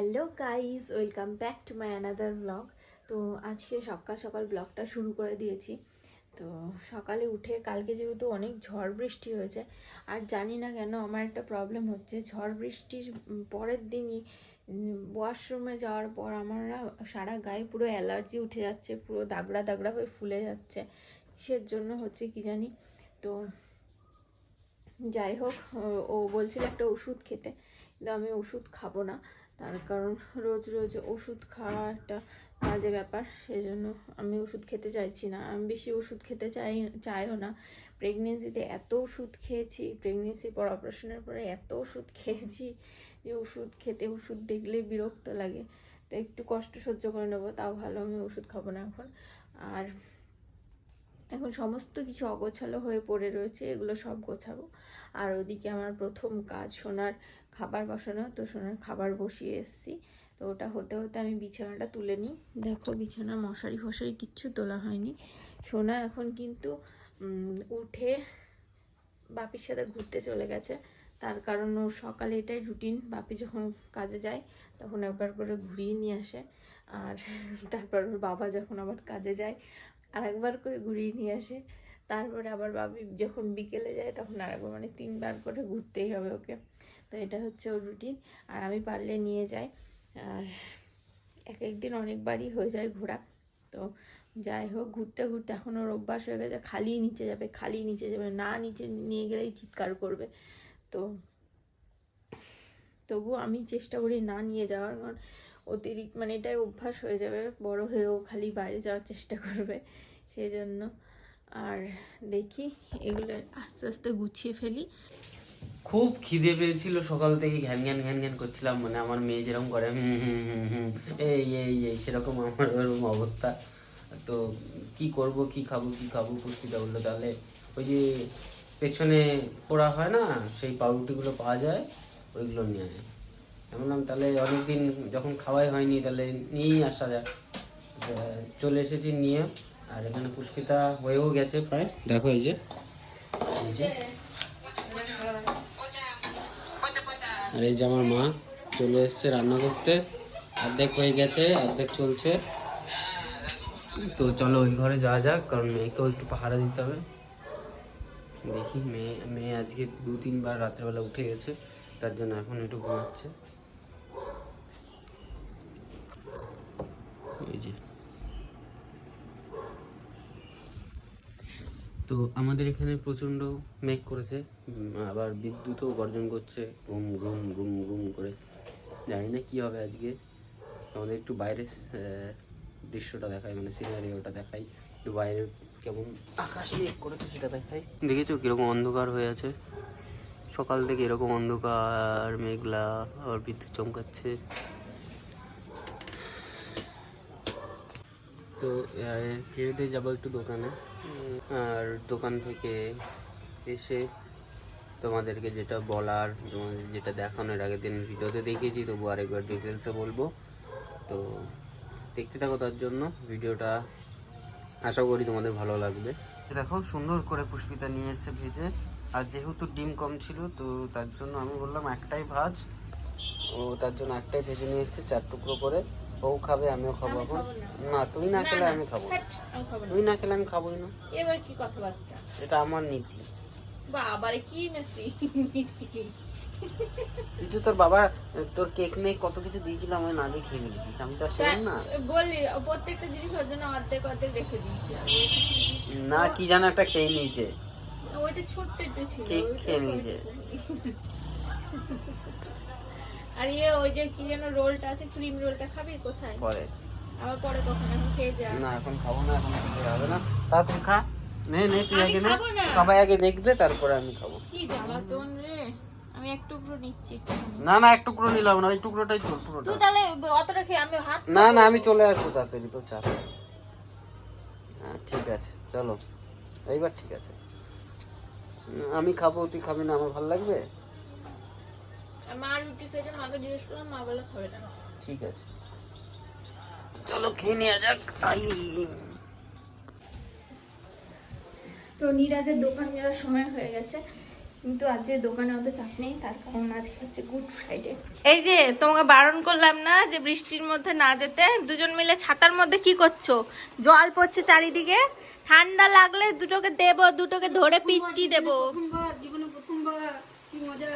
Hello guys welcome back to my another blog তো আজকে সকাল সকাল ব্লগটা শুরু করে দিয়েছি। তো সকালে উঠে কালকে যেহেতু অনেক ঝড় বৃষ্টি হয়েছে, আর জানি না কেন আমার একটা প্রবলেম হচ্ছে। ঝড় বৃষ্টির পরের দিনই ওয়াশরুমে যাওয়ার পর আমার না সারা গায়ে পুরো অ্যালার্জি উঠে যাচ্ছে, পুরো দাগড়া দাগড়া হয়ে ফুলে যাচ্ছে। কিসের জন্য হচ্ছে কি জানি? তো যাই হোক, ও বলছিল একটা ওষুধ খেতে, কিন্তু আমি ওষুধ খাব না। তার কারণ রোজ রোজ ওষুধ খাওয়া একটা বাজে ব্যাপার সেই জন্য আমি ওষুধ খেতে চাইছি না। আমি বেশি ওষুধ খেতে চাই, চাইও না। প্রেগনেন্সিতে এত ওষুধ খেয়েছি প্রেগনেন্সির পর অপারেশনের পরে এত ওষুধ খেয়েছি যে ওষুধ খেতে ওষুধ দেখলে বিরক্ত লাগে। তো একটু কষ্ট সহ্য করে নেব, তাও ভালো আমি ওষুধ খাব না এখন। আর এখন সমস্ত কিছু অগোছালো হয়ে পড়ে রয়েছে, এগুলো সব গোছাবো। আর ওদিকে আমার প্রথম কাজ সোনার খাবার বসানো, তো সোনার খাবার বসিয়ে এসেছি। তো ওটা হতে হতে আমি বিছানাটা তুলে নিই। দেখো বিছানা মশারি ফশারি কিচ্ছু তোলা হয়নি। সোনা এখন কিন্তু উঠে বাপির সাথে ঘুরতে চলে গেছে। তার কারণ ওর সকালে এটাই রুটিন বাপি যখন কাজে যায় তখন একবার করে ঘুরিয়ে নিয়ে আসে। আর তারপর ওর বাবা যখন আবার কাজে যায় আর একবার করে ঘুরিয়ে নিয়ে আসে। তারপরে আবার বাবি যখন বিকেলে যায় তখন আরেকবার মানে তিনবার করে ঘুরতেই হবে ওকে। তো এটা হচ্ছে ওর রুটিন আর আমি পারলে নিয়ে যাই। আর এক একদিন অনেকবারই হয়ে যায় ঘোরা। তো যাই হোক, ঘুরতে ঘুরতে এখন ওর অভ্যাস হয়ে গেছে, খালি নিচে যাবে, খালি নিচে যাবে, না নিচে নিয়ে গেলেই চিৎকার করবে। তো তবু আমি চেষ্টা করি না নিয়ে যাওয়ার। কারণ অতিরিক্ত মানে এটাই অভ্যাস হয়ে যাবে, বড় হয়েও খালি বাইরে যাওয়ার চেষ্টা করবে সেই জন্য আর দেখি এগুলো আস্তে আস্তে গুছিয়ে ফেলি। খুব খিদে পেয়েছিল সকাল থেকে, ঘ্যান ঘ্যান ঘ্যান ঘ্যান করছিলাম মানে আমার মেয়ে যেরকম করে এই এই এই, সেরকম আমার ওরকম অবস্থা। তো কি করব, কি খাব কি খাব পুষ্টিটা বলল, তাহলে ওই যে পেছনে পোড়া হয় না, সেই পাউরুটিগুলো পাওয়া যায়, ওইগুলো নিয়ে আয়। আমি বললাম তাহলে অনেকদিন যখন খাওয়াই হয়নি তাহলে নিয়েই আসা যাক। চলে এসেছি নিয়ে আর এখানে পুষ্পিতা হয়েও গেছে প্রায়। দেখো এই যে। এই যে। আর এই যে আমার মা চলে এসছে রান্না করতে। অর্ধেক হয়ে গেছে অর্ধেক চলছে। তো চলো ওই ঘরে যাওয়া যাক কারণ মেয়েকেও একটু পাহারা দিতে হবে। দেখি মেয়ে মেয়ে আজকে দু তিনবার রাত্রেবেলা উঠে গেছে তার জন্য এখন একটু ঘুমাচ্ছে। এই যে। তো আমাদের এখানে প্রচণ্ড মেঘ করেছে আবার বিদ্যুৎও গর্জন করছে, ঘুম ঘুম ঘুম ঘুম করে। জানি না কী হবে আজকে। আমাদের একটু বাইরে দৃশ্যটা দেখাই মানে সিনারিওটা দেখাই। একটু বাইরে কেমন আকাশ মেঘ করেছে সেটা দেখাই। দেখেছ কীরকম অন্ধকার হয়ে আছে? সকাল থেকে এরকম অন্ধকার, মেঘলা, আবার বিদ্যুৎ চমকাচ্ছে। তো খেয়ে দিয়ে যাব একটু দোকানে। আর দোকান থেকে এসে তোমাদেরকে যেটা বলার তোমাদের যেটা দেখানোর আগের দিন ভিডিওতে দেখিয়েছি তবু আরেকবার ডিটেলসে বলব। তো দেখতে থাকো তার জন্য। ভিডিওটা আশা করি তোমাদের ভালো লাগবে। দেখো সুন্দর করে পুষ্পিতা নিয়ে এসছে ভেজে। আর যেহেতু ডিম কম ছিল তো তার জন্য আমি বললাম একটাই ভাজ। ও তার জন্য একটাই ভেজে নিয়ে এসছে চার টুকরো করে। ও খাবে আমিও খাব এখন। না। তুমি না খেলে আমি খাব তুই না খেলে আমি খাবোই না। এবার কি কথাবার্তা? এটা আমার নীতি। বা আবার কি নাকি তুই তোর বাবা তোর কেক মেক কত কিছু দিয়েছিল আমি না দিয়ে খেয়ে ফেলেছিস আমি তো আর না। বললি প্রত্যেকটা জিনিস ওর জন্য অর্ধেক অর্ধেক রেখে দিয়েছি না কি জানো একটা খেয়ে নিয়েছে? ওইটা ছোট্ট একটু ছিল ওইটা খেয়ে নিয়েছে। আর ইয়ে ওই যে কি যেন রোলটা আছে ক্রিম রোলটা খাবি কোথায়? পরে। আবার পরে কখন? এখন খেয়ে যা। না এখন খাব না এখন খেতে হবে না। তা তাড়াতাড়ি খা। নে নে তুই আমি আগে না। সবাই আগে দেখবে তারপরে আমি খাব। কি জ্বালাতন রে? আমি এক টুকরো নিচ্ছি না না এক টুকরো নিলাম না ওই টুকরোটাই তোর পুরোটা তুই তাহলে অতটা খেয়ে আমি হাত না না আমি চলে আসব তাড়াতাড়ি তোর চাপ হ্যাঁ ঠিক আছে চলো। এইবার ঠিক আছে। আমি খাব তুই খাবি না আমার ভালো লাগবে? মা রুটি খেয়েছে মাকে জিজ্ঞেস করলাম মা বলে খাবে না। ঠিক আছে। চলো খেয়ে নেওয়া যাক তো নিরাজের দোকান যাওয়ার সময় হয়ে গেছে কিন্তু আজকে দোকানে অত চাপ নেই তার কারণ আজকে হচ্ছে গুড ফ্রাইডে এই যে তোমাকে বারণ করলাম না যে বৃষ্টির মধ্যে না যেতে? দুজন মিলে ছাতার মধ্যে কি করছ? জল পড়ছে চারিদিকে। ঠান্ডা লাগলে দুটোকে দেব দুটোকে ধরে পিটি দেব। প্রথমবার জীবনে প্রথমবার কি মজা।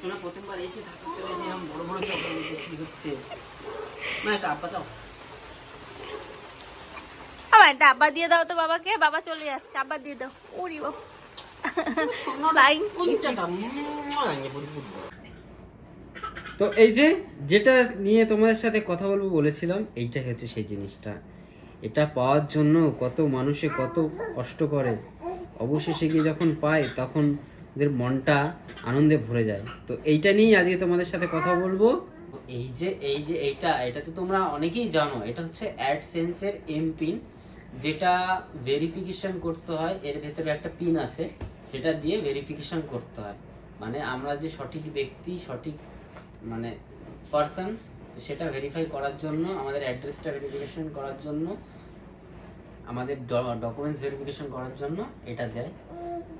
শোনা প্রথমবার এসে থাকতে এরকম বড় বড় চকলেট বিক্রি হচ্ছে? না এটা আপা দাও। আবার একটা আব্বা দিয়ে দাও তো বাবাকে বাবা চলে যাচ্ছে আব্বা দিয়ে দাও। ওরি বাবা। তো এই যে যেটা নিয়ে তোমাদের সাথে কথা বলব বলেছিলাম এইটাই হচ্ছে সেই জিনিসটা। এটা পাওয়ার জন্য কত মানুষে কত কষ্ট করে। অবশেষে গিয়ে যখন পায় তখন ওদের মনটা আনন্দে ভরে যায়। তো এইটা নিয়েই আজকে তোমাদের সাথে কথা বলব। এই যে এই যে এইটা, এটা তো তোমরা অনেকেই জানো। এটা হচ্ছে অ্যাডসেন্সের এম পিন যেটা ভেরিফিকেশন করতে হয়। এর ভেতরে একটা পিন আছে, সেটা দিয়ে ভেরিফিকেশন করতে হয়। মানে আমরা যে সঠিক ব্যক্তি, সঠিক মানে পার্সন সেটা ভেরিফাই করার জন্য, আমাদের অ্যাড্রেসটা ভেরিফিকেশন করার জন্য, আমাদের ডকুমেন্টস ভেরিফিকেশন করার জন্য এটা দেয়।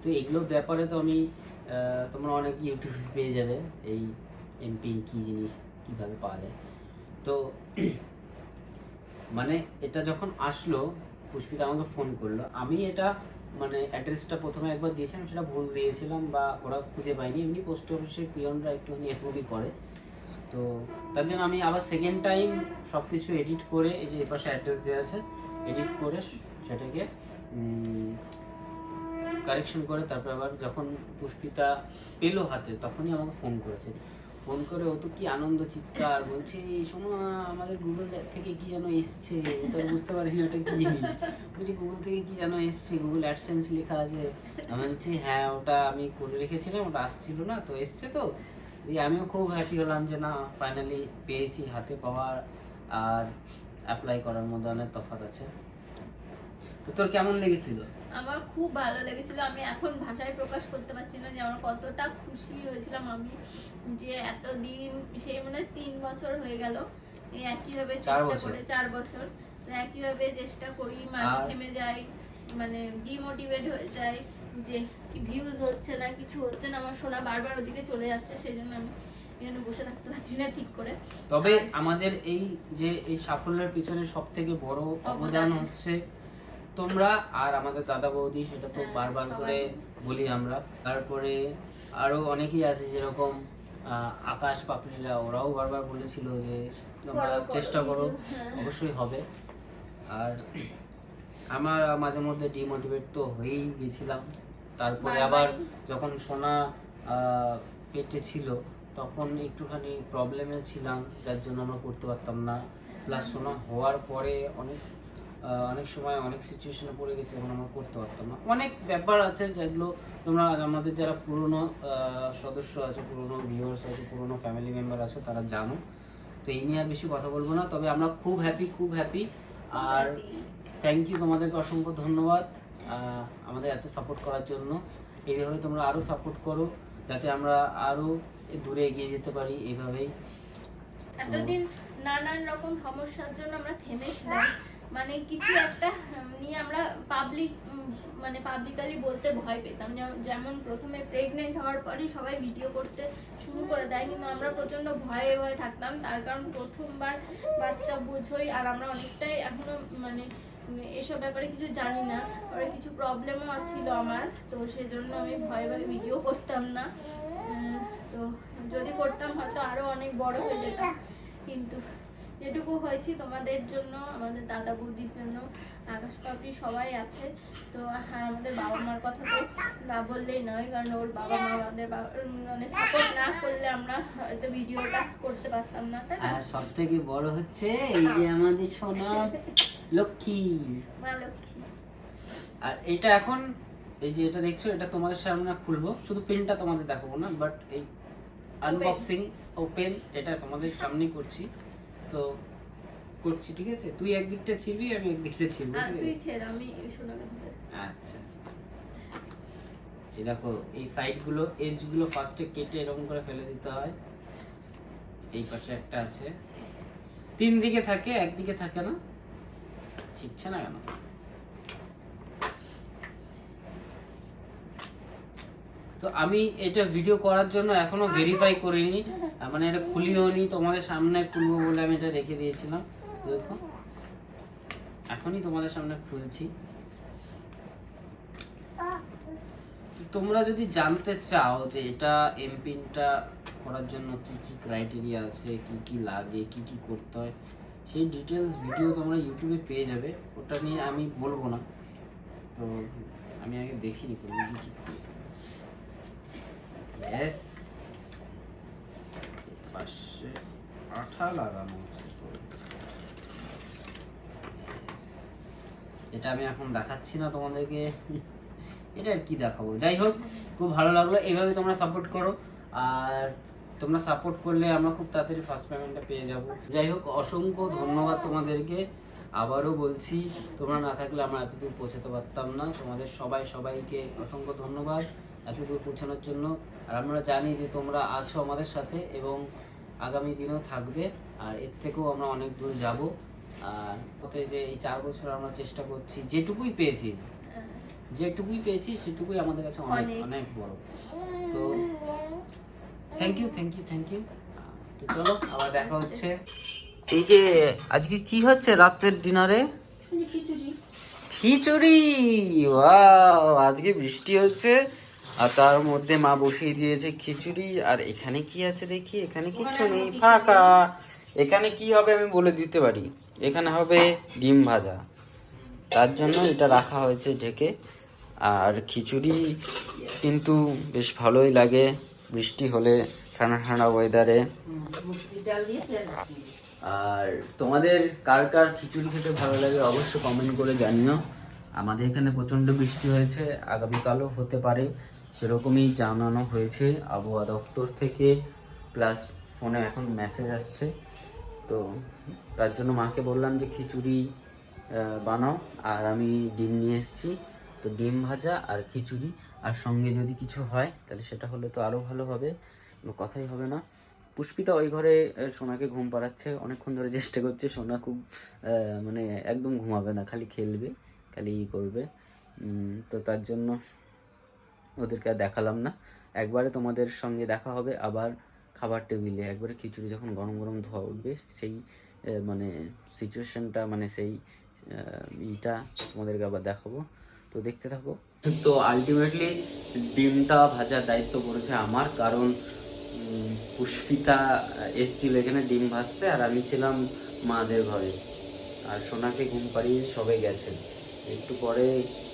তো এগুলোর ব্যাপারে তো আমি তোমরা অনেক ইউটিউবে পেয়ে যাবে, এই এমপিন কি জিনিস কীভাবে পাওয়া যায়। তো মানে এটা যখন আসলো, পুষ্পিতা আমাকে ফোন করল। আমি এটা মানে অ্যাড্রেসটা প্রথমে একবার দিয়েছিলাম, সেটা ভুল দিয়েছিলাম বা ওরা খুঁজে পায়নি। এমনি পোস্ট অফিসের পিয়নরা একটুখানি এরকমই করে। তো তার জন্য আমি আবার সেকেন্ড টাইম সব কিছু এডিট করে, এই যে এপাশে অ্যাড্রেস দেওয়া আছে এডিট করে সেটাকে কারেকশন করে, তারপর আবার যখন পুষ্পিতা পেল হাতে, তখনই আমাকে ফোন করেছে। ফোন করে ও তো কি আনন্দ, চিৎকার, বলছে, "এই শোনো আমাদের গুগল থেকে কি যেন এসছে? তো বুঝতে পারিনি, ওটা কি জিনিস? বলছি গুগল থেকে কি যেন এসছে? গুগল অ্যাডসেন্স লেখা আছে। আমি বলছি হ্যাঁ ওটা আমি করে রেখেছিলাম, ওটা আসছিল না, তো এসছে তো। আমিও খুব হ্যাপি হলাম যে, না ফাইনালি পেয়েছি, হাতে পাওয়ার আর অ্যাপ্লাই করার মধ্যে অনেক তফাৎ আছে। তো তোর কেমন লেগেছিল? আমার খুব ভালো লেগেছিল। আমি এখন ভাষায় প্রকাশ করতে পারছি না যে আমার কতটা খুশি হয়েছিলাম আমি যে এতদিন সেই মানে তিন বছর হয়ে গেল। একইভাবে চেষ্টা করে চার বছর। একইভাবে চেষ্টা করি মাঝে থেমে যাই মানে ডিমোটিভেট হয়ে যায় যে ভিউজ হচ্ছে না কিছু হচ্ছে না আমার শোনা বারবার ওদিকে চলে যাচ্ছে সেই জন্য আমি এখানে বসে থাকতে পারছি না ঠিক করে। তবে আমাদের এই যে এই সাফল্যের পিছনে সব থেকে বড় অবদান। হচ্ছে তোমরা আর আমাদের দাদা বৌদি সেটা তো হ্যাঁ, বারবার করে বলি আমরা। তারপরে আরও অনেকেই আছে যেরকম আকাশ পাপড়িরা ওরাও বারবার বলেছিল যে তোমরা চেষ্টা করো হ্যাঁ। অবশ্যই হবে। আর আমার মাঝে মধ্যে ডিমোটিভেট তো হয়েই গেছিলাম। তারপরে আবার যখন সোনা আহ, পেটে ছিল তখন একটুখানি প্রবলেমে ছিলাম যার জন্য আমরা করতে পারতাম না। প্লাস সোনা হওয়ার পরে অনেক অনেক সময় অনেক সিচুয়েশনে পড়ে গেছে, এখন আমরা করতে পারতাম না। অনেক ব্যাপার আছে যেগুলো তোমরা, আমাদের যারা পুরনো সদস্য আছে, পুরনো ভিউয়ার্স আছে, পুরনো ফ্যামিলি মেম্বার আছে, তারা জানো। তো এই নিয়ে আর বেশি কথা বলব না, তবে আমরা খুব হ্যাপি খুব হ্যাপি আর থ্যাংক ইউ তোমাদেরকে অসংখ্য ধন্যবাদ আমাদের এত সাপোর্ট করার জন্য। এইভাবে তোমরা আরও সাপোর্ট করো, যাতে আমরা আরও দূরে এগিয়ে যেতে পারি এইভাবেই। এতদিন নানান রকম সমস্যার জন্য আমরা থেমেছিলাম। মানে কিছু একটা নিয়ে আমরা পাবলিক মানে পাবলিকালি বলতে ভয় পেতাম। যেমন- প্রথমে প্রেগনেন্ট হওয়ার পরই সবাই ভিডিও করতে শুরু করে দেয়, কিন্তু আমরা প্রচণ্ড ভয়ে ভয়ে থাকতাম। তার কারণ প্রথমবার বাচ্চা বুঝোই, আর আমরা অনেকটাই এখনও মানে এসব ব্যাপারে কিছু জানি না। আর কিছু প্রবলেমও ছিল আমার, তো সেজন্য আমি ভয়ে ভয়ে ভিডিও করতাম না। তো যদি করতাম হয়তো আরও অনেক বড় হয়ে যেতাম। কিন্তু যেটুকু হয়েছি তোমাদের জন্য আমাদের দাদা বৌদির জন্য আকাশ পাপড়ি সবাই আছে। তো আর আমাদের বাবা মার কথা তো না বললেই নয় কারণ ওর বাবা মা আমাদের মানে সাপোর্ট না করলে আমরা হয়তো ভিডিওটা করতে পারতাম না তাই না? আর সব থেকে বড় হচ্ছে এই যে আমাদের সোনা লক্ষ্মী। মা লক্ষ্মী। আর এটা এখন এই যে এটা দেখছ এটা তোমাদের সামনে খুলবো শুধু পেনটা তোমাদের দেখাবো না বাট এই আনবক্সিং ওপেন এটা তোমাদের সামনেই করছি। তো করছি ঠিক আছে? তুই একদিকটা ছিবি আমি একদিকটা ছিবি তুই? ছেড় আমি সোনাকে ধরে আচ্ছা। এই দেখো এই সাইডগুলো এজগুলো ফার্স্টে কেটে এরকম করে ফেলে দিতে হয়। এই পাশে একটা আছে। তিন দিকে থাকে একদিকে থাকে না? ঠিকছে না কেন? তো আমি এটা ভিডিও করার জন্য এখনও ভেরিফাই করিনি। মানে এটা খুলিও নি, তোমাদের সামনে খুলবো বলে আমি এটা রেখে দিয়েছিলাম। দেখো। এখনই তোমাদের সামনে খুলছি। তোমরা যদি জানতে চাও যে এটা এমপিনটা করার জন্য কি কি ক্রাইটেরিয়া আছে, কি কি লাগে, কি কি করতে হয়, সেই ডিটেলস ভিডিও তোমরা ইউটিউবে পেয়ে যাবে। ওটা নিয়ে আমি বলব না। তো আমি আগে দেখিনি তো, কি ইয়েস পাশে আঠা লাগানো আছে তো। এটা আমি এখন দেখাচ্ছি না তোমাদেরকে। এটা আর কি দেখাবো? যাই হোক, খুব ভালো লাগল। এইভাবে তোমরা সাপোর্ট করো। আর তোমরা সাপোর্ট করলে আমরা খুব তাড়াতাড়ি ফার্স্ট পেমেন্টটা পেয়ে যাব। যাই হোক, অসংখ্য ধন্যবাদ তোমাদেরকে। আবারও বলছি, তোমরা না থাকলে আমরা এতদূর পৌঁছাতে পারতাম না। তোমাদের সবাই সবাইকে অসংখ্য ধন্যবাদ। এতদূর পৌঁছানোর জন্য। আর আমরা জানি যে তোমরা আছো আমাদের সাথে এবং আগামী দিনেও থাকবে। আর এর থেকেও আমরা অনেক দূর যাব। আর ওতে যে এই চার বছর আমরা চেষ্টা করছি যেটুকুই পেয়েছি যেটুকুই পেয়েছি সেটুকুই আমাদের কাছে অনেক অনেক। বড়। তো thank you thank you thank you তো চলো আবার দেখা হচ্ছে। এই যে আজকে কি হচ্ছে রাত্রের ডিনারে? খিচুড়ি। খিচুড়ি? ওয়াও আজকে বৃষ্টি হচ্ছে। আর তার মধ্যে মা বসিয়ে দিয়েছে খিচুড়ি আর এখানে কি আছে দেখি? এখানে কিচ্ছু নেই। ফাঁকা। এখানে কি হবে আমি বলে দিতে পারি। এখানে হবে ডিম ভাজা। তার জন্য এটা রাখা হয়েছে ঢেকে। আর খিচুড়ি কিন্তু বেশ ভালোই লাগে। বৃষ্টি হলে ঠান্ডা ঠান্ডা ওয়েদারে আর তোমাদের কার কার খিচুড়ি খেতে ভালো লাগে অবশ্যই কমেন্ট করে জানিও। আমাদের এখানে প্রচণ্ড বৃষ্টি হয়েছে। আগামীকালও হতে পারে। সেরকমই জানানো হয়েছে আবহাওয়া দপ্তর থেকে প্লাস ফোনে এখন মেসেজ আসছে। তো তার জন্য মাকে বললাম যে, খিচুড়ি বানাও, আর আমি ডিম নিয়ে এসেছি। তো ডিম ভাজা আর খিচুড়ি, আর সঙ্গে যদি কিছু হয়, তাহলে সেটা হলে তো আরও ভালো হবে কথাই হবে না। পুষ্পিতা ওই ঘরে সোনাকে ঘুম পাড়াচ্ছে, অনেকক্ষণ ধরে চেষ্টা করছে, সোনা খুব মানে একদম ঘুমাবে না, খালি খেলবে, খালি ই করবে। তো তার জন্য ওদেরকে আর দেখালাম না। একবারে তোমাদের সঙ্গে দেখা হবে, আবার খাবার টেবিলে। একবারে খিচুড়ি যখন গরম গরম ধোয়া উঠবে, সেই মানে সিচুয়েশনটা মানে সেই ইটা তোমাদেরকে আবার দেখাবো। তো দেখতে থাকো। তো আলটিমেটলি ডিমটা ভাজার দায়িত্ব পড়েছে আমার, কারণ পুষ্পিতা এসছিল এখানে ডিম ভাজতে, আর আমি ছিলাম মাদের ঘরে। আর সোনাকে ঘুম পাড়িয়ে সবাই গেছে একটু পরে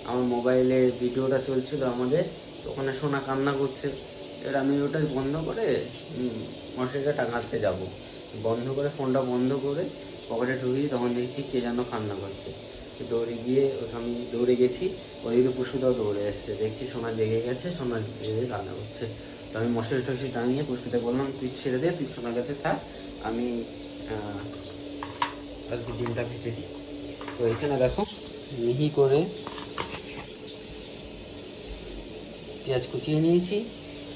আমার মোবাইলে ভিডিওটা চলছিল আমাদের। ওখানে সোনা কান্না করছে। এবার আমি ওটা বন্ধ করে মশারিটা টাঙাতে যাব। বন্ধ করে, ফোনটা বন্ধ করে পকেটে ঢুকিয়ে তখন দেখছি কে যেন কান্না করছে। দৌড়ে গিয়ে ওখানে দৌড়ে গেছি ওইদিকে পুষ্পিতাও দৌড়ে এসছে। দেখছি সোনা জেগে গেছে, সোনা জেগে কান্না করছে। তো আমি মশারি টশারি টাঙিয়ে পুষ্পিতা বললাম, তুই ছেড়ে দে, তুই সোনার কাছে থাক, আমি ডিমটা ভেজে দিই। তো এখানে দেখো, মিহি করে পেঁয়াজ কুচিয়ে নিয়েছি,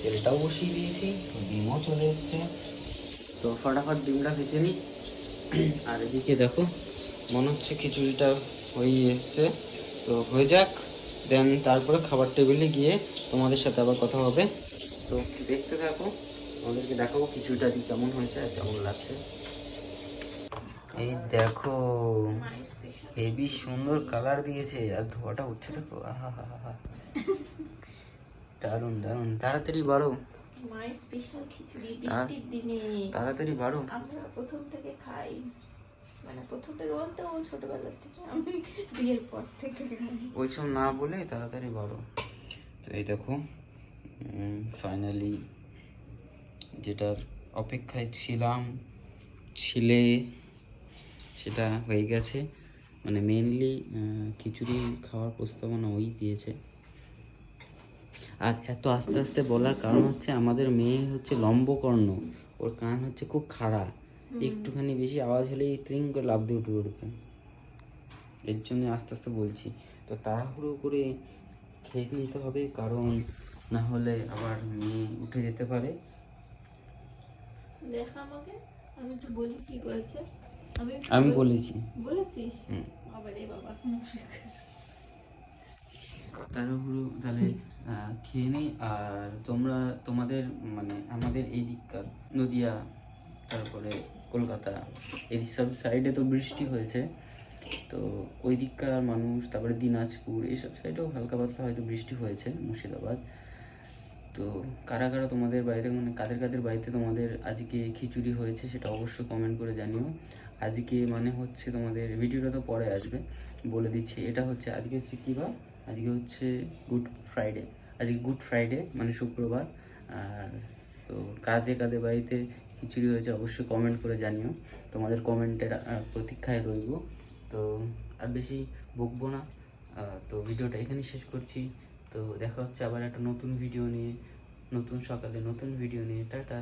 তেলটাও বসিয়ে দিয়েছি, ডিমও চলে এসছে। তো ফটাফট ডিমটা ভেজে নিই। আর এদিকে দেখো, মনে হচ্ছে খিচুড়িটা হয়ে এসছে। তো হয়ে যাক, দেন তারপরে খাবার টেবিলে গিয়ে তোমাদের সাথে আবার কথা হবে। তো দেখতে থাকো আমাদেরকে দেখাবো খিচুড়িটা দিয়ে কেমন হয়েছে আর কেমন লাগছে। এই দেখো, হেবি সুন্দর কালার দিয়েছে, আর ধোয়াটা উঠছে, দেখো আহা হা হা দারুণ দারুণ তাড়াতাড়ি বাড়ো। মায়ের স্পেশাল খিচুড়ি বৃষ্টির দিনে। তাড়াতাড়ি বাড়ো। আমরা প্রথম থেকে খাই। মানে প্রথম থেকে বলতে ও ছোটবেলার থেকে আমি বিয়ের পর থেকে ওইসব না বলে তাড়াতাড়ি বাড়ো। তো এই দেখো ফাইনালি যেটার অপেক্ষায় ছিলাম ছিলে সেটা হয়ে গেছে। মানে মেনলি খিচুড়ি খাওয়ার প্রস্তাবনা ওই দিয়েছে। আর এত আস্তে আস্তে বলার কারণ হচ্ছে আমাদের মেয়ে হচ্ছে লম্বকর্ণ। ওর কান হচ্ছে খুব খাড়া। একটুখানি বেশি আওয়াজ হলেই ট্রিং করে লাভ দিয়ে উঠে উঠবে এর জন্য আস্তে আস্তে বলছি। তো তাড়াহুড়ো করে খেয়ে নিতে হবে কারণ না হলে আবার মেয়ে উঠে যেতে পারে। দেখা আমাকে। আমি একটু বলি কি করেছে। আমি আমি বলেছি। বলেছিস। বাবা রে বাবা তাড়াহুড়ো তাহলে খেয়ে নিই। আর তোমরা, তোমাদের মানে আমাদের এই দিককার নদিয়া, তারপরে কলকাতা, এই সব সাইডে তো বৃষ্টি হয়েছে। তো ওই দিককার মানুষ, তারপরে দিনাজপুর এইসব সাইডেও হালকা পাতলা হয়তো বৃষ্টি হয়েছে মুর্শিদাবাদ। তো কারা কারা তোমাদের বাড়িতে মানে কাদের কাদের বাড়িতে তোমাদের আজকে খিচুড়ি হয়েছে সেটা অবশ্যই কমেন্ট করে জানিও। আজকে মানে হচ্ছে তোমাদের ভিডিওটা তো পরে আসবে। বলে দিচ্ছি, এটা হচ্ছে আজকে হচ্ছে কী বার আজকে হচ্ছে গুড ফ্রাইডে আজকে গুড ফ্রাইডে মানে শুক্রবার। আর তো কাঁধে কাঁধে বাড়িতে খিচুড়ি হয়েছে, অবশ্যই কমেন্ট করে জানিও। তোমাদের কমেন্টের প্রতীক্ষায় রইব। তো আর বেশি বকবো না। তো ভিডিওটা এখানে শেষ করছি। তো দেখা হচ্ছে আবার একটা নতুন ভিডিও নিয়ে, নতুন সকালে নতুন ভিডিও নিয়ে। টাটা।